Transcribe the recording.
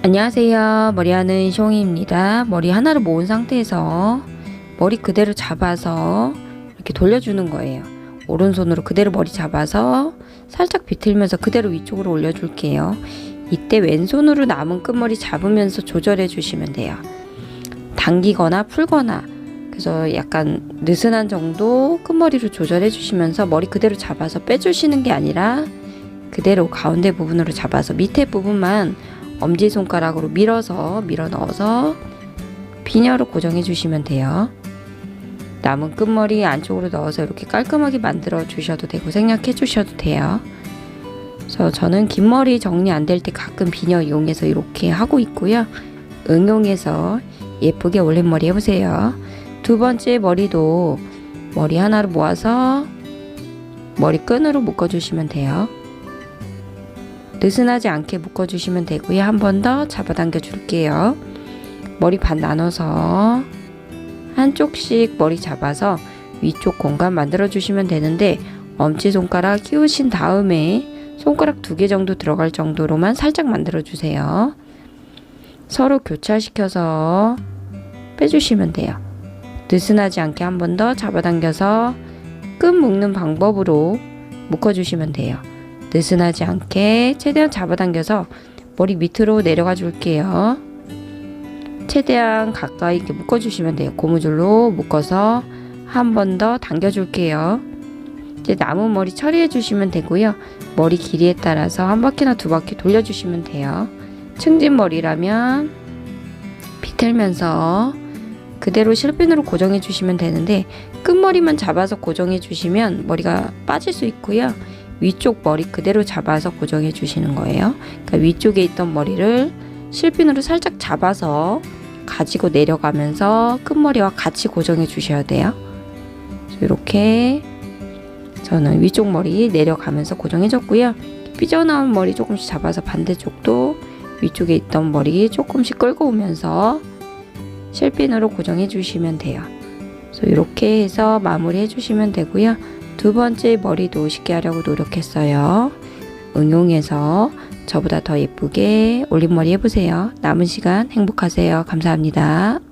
안녕하세요. 머리하는 숑이입니다. 머리 하나를 모은 상태에서 머리 그대로 잡아서 이렇게 돌려주는 거예요. 오른손으로 그대로 머리 잡아서 살짝 비틀면서 그대로 위쪽으로 올려줄게요. 이때 왼손으로 남은 끝머리 잡으면서 조절해 주시면 돼요. 당기거나 풀거나 그래서 약간 느슨한 정도 끝머리로 조절해 주시면서 머리 그대로 잡아서 빼주시는 게 아니라 그대로 가운데 부분으로 잡아서 밑에 부분만 엄지손가락으로 밀어서 밀어 넣어서 비녀로 고정해 주시면 돼요. 남은 끝머리 안쪽으로 넣어서 이렇게 깔끔하게 만들어 주셔도 되고 생략해 주셔도 돼요. 그래서 저는 긴 머리 정리 안 될 때 가끔 비녀 이용해서 이렇게 하고 있고요. 응용해서 예쁘게 올린 머리 해보세요. 두 번째 머리도 머리 하나로 모아서 머리 끈으로 묶어주시면 돼요. 느슨하지 않게 묶어주시면 되고요. 한 번 더 잡아당겨 줄게요. 머리 반 나눠서 한쪽씩 머리 잡아서 위쪽 공간 만들어 주시면 되는데 엄지손가락 끼우신 다음에 손가락 두 개 정도 들어갈 정도로만 살짝 만들어 주세요. 서로 교차시켜서 빼주시면 돼요. 느슨하지 않게 한 번 더 잡아당겨서 끈 묶는 방법으로 묶어주시면 돼요. 느슨하지 않게 최대한 잡아당겨서 머리 밑으로 내려가 줄게요. 최대한 가까이 이렇게 묶어주시면 돼요. 고무줄로 묶어서 한 번 더 당겨줄게요. 이제 남은 머리 처리해 주시면 되고요. 머리 길이에 따라서 한 바퀴나 두 바퀴 돌려주시면 돼요. 승진 머리라면 비틀면서 그대로 실핀으로 고정해 주시면 되는데 끝머리만 잡아서 고정해 주시면 머리가 빠질 수 있고요. 위쪽 머리 그대로 잡아서 고정해 주시는 거예요. 그러니까 위쪽에 있던 머리를 실핀으로 살짝 잡아서 가지고 내려가면서 끝머리와 같이 고정해 주셔야 돼요. 이렇게 저는 위쪽 머리 내려가면서 고정해 줬고요. 삐져나온 머리 조금씩 잡아서 반대쪽도 위쪽에 있던 머리 조금씩 끌고 오면서 실핀으로 고정해 주시면 돼요. 이렇게 해서 마무리 해주시면 되고요. 두 번째 머리도 쉽게 하려고 노력했어요. 응용해서 저보다 더 예쁘게 올림머리 해보세요. 남은 시간 행복하세요. 감사합니다.